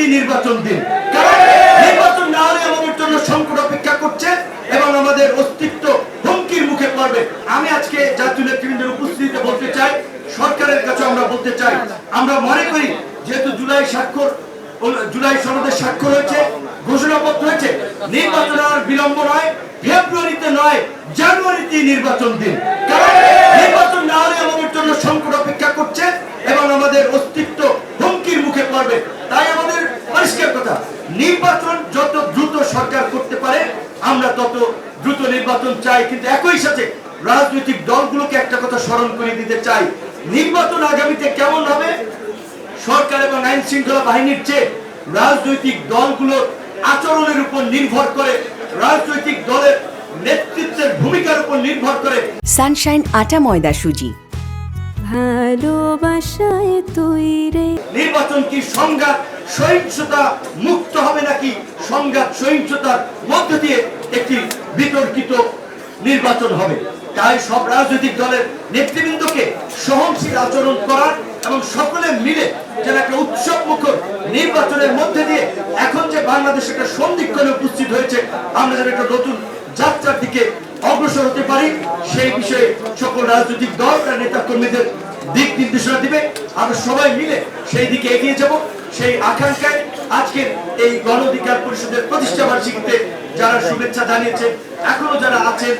জানুয়ারিতে নির্বাচন দিন। নির্বাচন না হলে আমাদের জন্য সংকট অপেক্ষা করছে এবং আমাদের অস্তিত্ব হুমকির মুখে পড়বে। আমি আজকে জাতীয় নেতৃবৃন্দের উপস্থিতিতে বলতে চাই, সরকারের কাছে আমরা বলতে চাই, আমরা মনে করি যেহেতু জুলাই স্বাক্ষর, জুলাই সনদের স্বাক্ষর হয়েছে, ঘোষণাপত্র হয়েছে, নির্বাচন আর বিলম্ব নয়, ফেব্রুয়ারিতে নয়, জানুয়ারিতে নির্বাচন দিন। নির্বাচন না হলে আমাদের জন্য সংকট অপেক্ষা করছে এবং আমাদের অস্তিত্ব হুমকির মুখে পড়বে। তাই পরিষ্কার কথা নির্বাচন যত দ্রুত সরকার করতে পারে আমরা তত দ্রুত নির্বাচন চাই। কিন্তু একই সাথে রাজনৈতিক দলগুলোকে একটা কথা স্মরণ করে দিতে চাই নির্বাচন আগামীতে কেমন হবে? সরকার এবং আইন শৃঙ্খলা বাহিনীর চেয়ে রাজনৈতিক দলগুলোর আচরণের উপর নির্ভর করে রাজনৈতিক দলের নেতৃত্বের ভূমিকার উপর নির্ভর করে। সানশাইন আটা ময়দা সুজি। ভালোবাসায় তৈরে নির্বাচন কি সংঘাত সহিংসতা মুক্ত হবে নাকি? সংঘাত সহিংসতার মধ্য দিয়ে একটি বিতর্কিত নির্বাচন হবে। তাই সব রাজনৈতিক দলের নেতৃবৃন্দকে সহনশীল আচরণ করার এবং সকলে মিলে যেন একটা উৎসব মুখর নির্বাচনের মধ্যে দিয়ে এখন যে বাংলাদেশ একটা সন্ধিক্ষণে উপস্থিত হয়েছে, আমরা যেন একটা নতুন যাত্রার দিকে অগ্রসর হতে পারি। সেই বিষয়ে সকল রাজনৈতিক দল তার নেতা কর্মীদের দিক নির্দেশনা দিবে। আমরা সবাই মিলে সেই দিকে এগিয়ে যাব। সেই আকাঙ্ক্ষায় আজকের এই গণ অধিকার পরিষদের প্রতিষ্ঠা বার্ষিকীতে যারা শুভেচ্ছা জানিয়েছেন, এখনও যারা আছেন